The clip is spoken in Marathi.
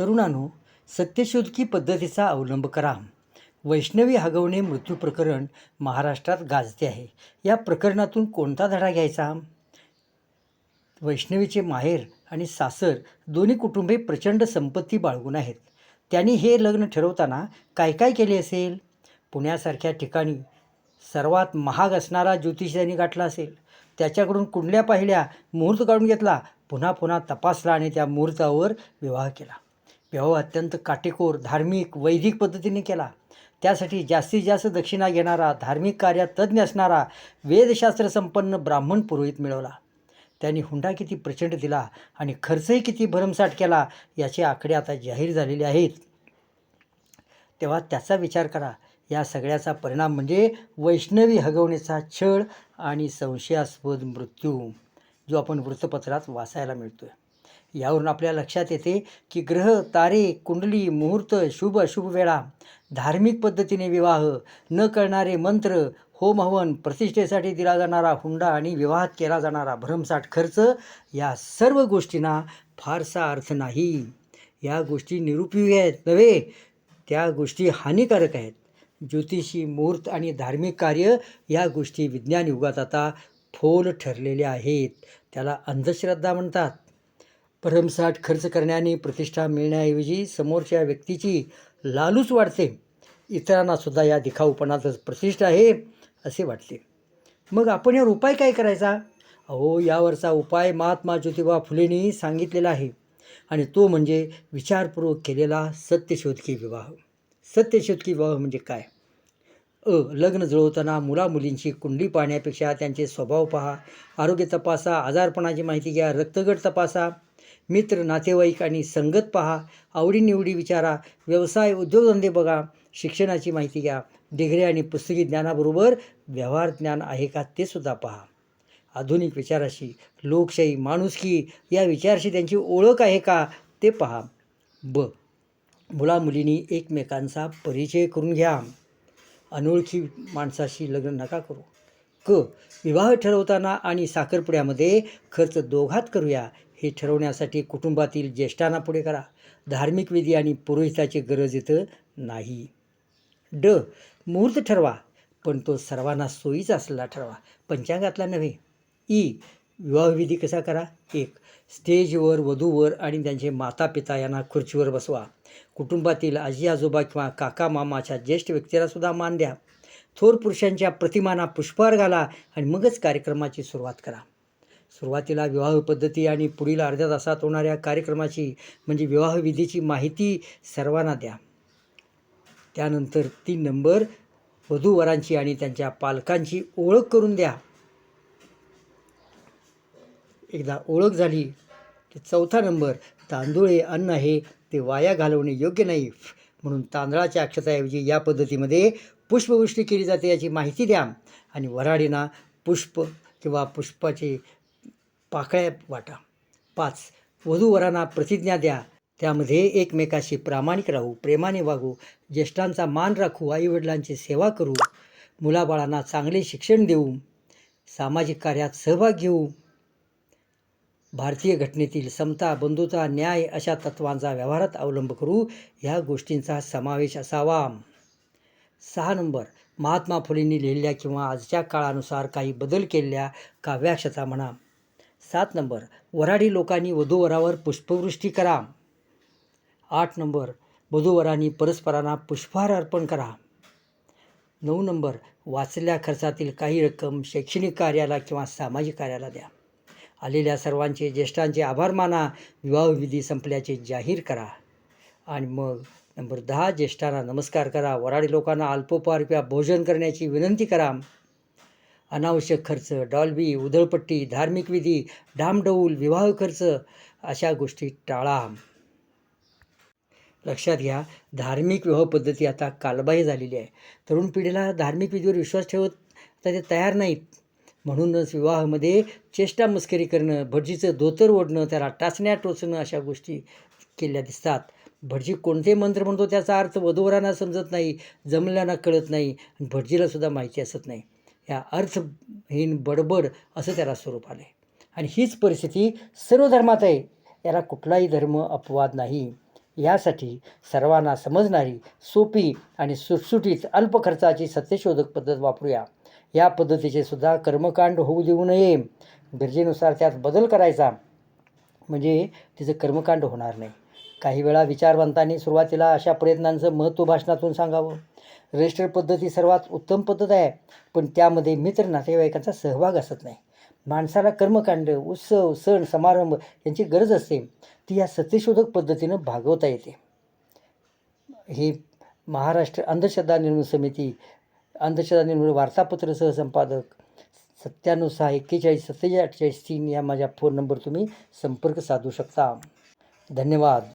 तरुणांनो सत्यशोधकी पद्धतीचा अवलंब करा. वैष्णवी हगवणे मृत्यू प्रकरण महाराष्ट्रात गाजते आहे. या प्रकरणातून कोणता धडा घ्यायचा? वैष्णवीचे माहेर आणि सासर दोन्ही कुटुंबे प्रचंड संपत्ती बाळगून आहेत. त्यांनी हे लग्न ठरवताना काय काय केले असेल? पुण्यासारख्या ठिकाणी सर्वात महाग असणारा ज्योतिष त्यांनी गाठला असेल. त्याच्याकडून कुंडल्या पाहिल्या मुहूर्त काढून घेतला पुन्हा पुन्हा तपासला आणि त्या मुहूर्तावर विवाह केला. व्यवहार अत्यंत काटेकोर धार्मिक वैदिक पद्धतीने केला. त्यासाठी जास्तीत जास्त दक्षिणा घेणारा धार्मिक कार्यात तज्ज्ञ असणारा वेदशास्त्र संपन्न ब्राह्मण पुरोहित मिळवला. त्यांनी हुंडा किती प्रचंड दिला आणि खर्चही किती भरमसाठ केला याचे आकडे आता जाहीर झालेले आहेत. तेव्हा त्याचा विचार करा. या सगळ्याचा परिणाम म्हणजे वैष्णवी हगवण्याचा छळ आणि संशयास्पद मृत्यू जो आपण वृत्तपत्रात वाचायला मिळतो आहे यावरून आपल्या लक्षात येते की ग्रह तारे कुंडली मुहूर्त शुभ अशुभ वेळा. धार्मिक पद्धतीने विवाह न करणारे मंत्र होम हवन प्रतिष्ठेसाठी दिला जाणारा हुंडा आणि विवाहात केला जाणारा भरमसाठ खर्च या सर्व गोष्टींना फारसा अर्थ नाही. या गोष्टी निरुपयोगी आहेत नव्हे? त्या गोष्टी हानिकारक आहेत. ज्योतिषी मुहूर्त आणि धार्मिक कार्य या गोष्टी विज्ञान युगात आता फोल ठरलेल्या आहेत. त्याला अंधश्रद्धा म्हणतात. भरमसाठ खर्च करण्याने प्रतिष्ठा मिळण्याऐवजी समोरच्या व्यक्तीची लालूच वाढते. इतरांनासुद्धा या दिखाऊपणातच प्रतिष्ठा आहे असे वाटते. मग आपण यावर उपाय काय करायचा? अहो यावरचा उपाय महात्मा ज्योतिबा फुलेंनी सांगितलेला आहे आणि तो म्हणजे विचारपूर्वक केलेला सत्यशोधकी विवाह. सत्यशोधकी विवाह म्हणजे काय? अ लग्न जुळवताना मुलामुलींची कुंडली पाहण्यापेक्षा त्यांचे स्वभाव पहा आरोग्य तपासा आजारपणाची माहिती घ्या रक्तगट तपासा मित्र नातेवाईक आणि संगत पहा. आवडीनिवडी विचारा. व्यवसाय उद्योगधंदे बघा. शिक्षणाची माहिती घ्या. डिग्री आणि पुस्तकी ज्ञानाबरोबर व्यवहार ज्ञान आहे का ते सुद्धा पहा. आधुनिक विचाराशी लोकशाही माणुसकी या विचाराशी त्यांची ओळख आहे का ते पहा. ब. मुलामुलींनी एकमेकांचा परिचय करून घ्या. अनोळखी माणसाशी लग्न नका करू. क. विवाह ठरवताना आणि साखरपुड्यामध्ये खर्च दोघात करूया. हे ठरवण्यासाठी कुटुंबातील ज्येष्ठांना पुढे करा. धार्मिक विधी आणि पुरोहिताची गरज इथं नाही. ड. मुहूर्त ठरवा पण तो सर्वांना सोयीचा असलेला ठरवा. पंचांगातला नव्हे. ई. विवाहविधी कसा करा? एक. स्टेजवर वधूवर आणि त्यांचे माता पिता यांना खुर्चीवर बसवा. कुटुंबातील आजी आजोबा किंवा काका मामाच्या ज्येष्ठ व्यक्तीला सुद्धा मान द्या. थोर पुरुषांच्या प्रतिमांना पुष्पहार घाला आणि मगच कार्यक्रमाची सुरुवात करा. सुरुवातीला विवाह पद्धती आणि पुढील अर्ध्या तासात होणाऱ्या कार्यक्रमाची म्हणजे विवाहविधीची माहिती सर्वांना द्या. त्यानंतर तीन नंबर वधूवरांची आणि त्यांच्या पालकांची ओळख करून द्या. एकदा ओळख झाली की चौथा नंबर तांदूळ हे अन्न आहे ते वाया घालवणे योग्य नाही. म्हणून तांदळाच्या अक्षताऐवजी या पद्धतीमध्ये पुष्पवृष्टी केली जाते याची माहिती द्या. आणि वराडीना पुष्प किंवा पुष्पाचे पाकळ्या वाटा. पाच वधूवरांना प्रतिज्ञा द्या. त्यामध्ये एकमेकाशी प्रामाणिक राहू प्रेमाने वागू ज्येष्ठांचा मान राखू आईवडिलांची सेवा करू मुलाबाळांना चांगले शिक्षण देऊ सामाजिक कार्यात सहभाग घेऊ. भारतीय घटनेतील समता बंधुता न्याय अशा तत्वांचा व्यवहारात अवलंब करू ह्या गोष्टींचा समावेश असावा. सहा नंबर महात्मा फुलेंनी लिहिलेल्या किंवा आजच्या काळानुसार काही बदल केलेल्या काव्याक्षता म्हणा. सात नंबर वराडी लोकांनी वधूवरावर पुष्पवृष्टी करा. आठ नंबर वधूवरांनी परस्परांना पुष्पहार अर्पण करा. नऊ नंबर वाचलेल्या खर्चातील काही रक्कम शैक्षणिक कार्याला किंवा सामाजिक कार्याला द्या. आलेल्या सर्वांचे ज्येष्ठांचे आभार माना विवाहविधी संपल्याचे जाहीर करा. आणि मग नंबर दहा ज्येष्ठांना नमस्कार करा वराडी लोकांना अल्पोपहार किंवा भोजन करण्याची विनंती करा. अनावश्यक खर्च डॉल्बी उधळपट्टी धार्मिक विधी डामडौल विवाह खर्च अशा गोष्टी टाळा लक्षात घ्या धार्मिक विवाह पद्धती आता कालबाह्य झालेली आहे. तरुण पिढीला धार्मिक विधीवर विश्वास ठेवत आता ते तयार नाहीत. म्हणूनच विवाहामध्ये चेष्टा मस्करी करणं भटजीचं धोतर ओढणं त्याला टाचण्या टोचणं अशा गोष्टी केल्या दिसतात. भटजी कोणते मंत्र म्हणतो त्याचा अर्थ वधूवरांना समजत नाही जमल्याना कळत नाही आणि भटजीलासुद्धा माहिती असत नाही. या अर्थहीन बडबड असं त्याला स्वरूप आलं आहे आणि हीच परिस्थिती सर्व धर्मात आहे. याला कुठलाही धर्म अपवाद नाही. यासाठी सर्वांना समजणारी सोपी आणि सुटसुटीत अल्प खर्चाची सत्यशोधक पद्धत वापरूया. या पद्धतीचे सुद्धा कर्मकांड होऊ देऊ नये. गरजेनुसार त्यात बदल करायचा. म्हणजे तिचं कर्मकांड होणार नाही. काही वेळा विचारवंतांनी सुरुवातीला अशा प्रयत्नांचं महत्त्व भाषणातून सांगावं. रजिस्टर पद्धती सर्वात उत्तम पद्धत आहे. पण त्यामध्ये मित्र नातेवाईकांचा सहभाग असत नाही. माणसाला कर्मकांड उत्सव सण समारंभ यांची गरज असते. ती या सत्यशोधक पद्धतीनं भागवता येते. ही महाराष्ट्र अंधश्रद्धा निर्मूलन समिती अंधश्रद्धा निर्मूलन वार्तापत्र सहसंपादक सत्त्याण्णव सहा एक्केचाळीस सत्तेचाळीस अठ्ठेचाळीस तीन या माझ्या फोन नंबर तुम्ही संपर्क साधू शकता. धन्यवाद.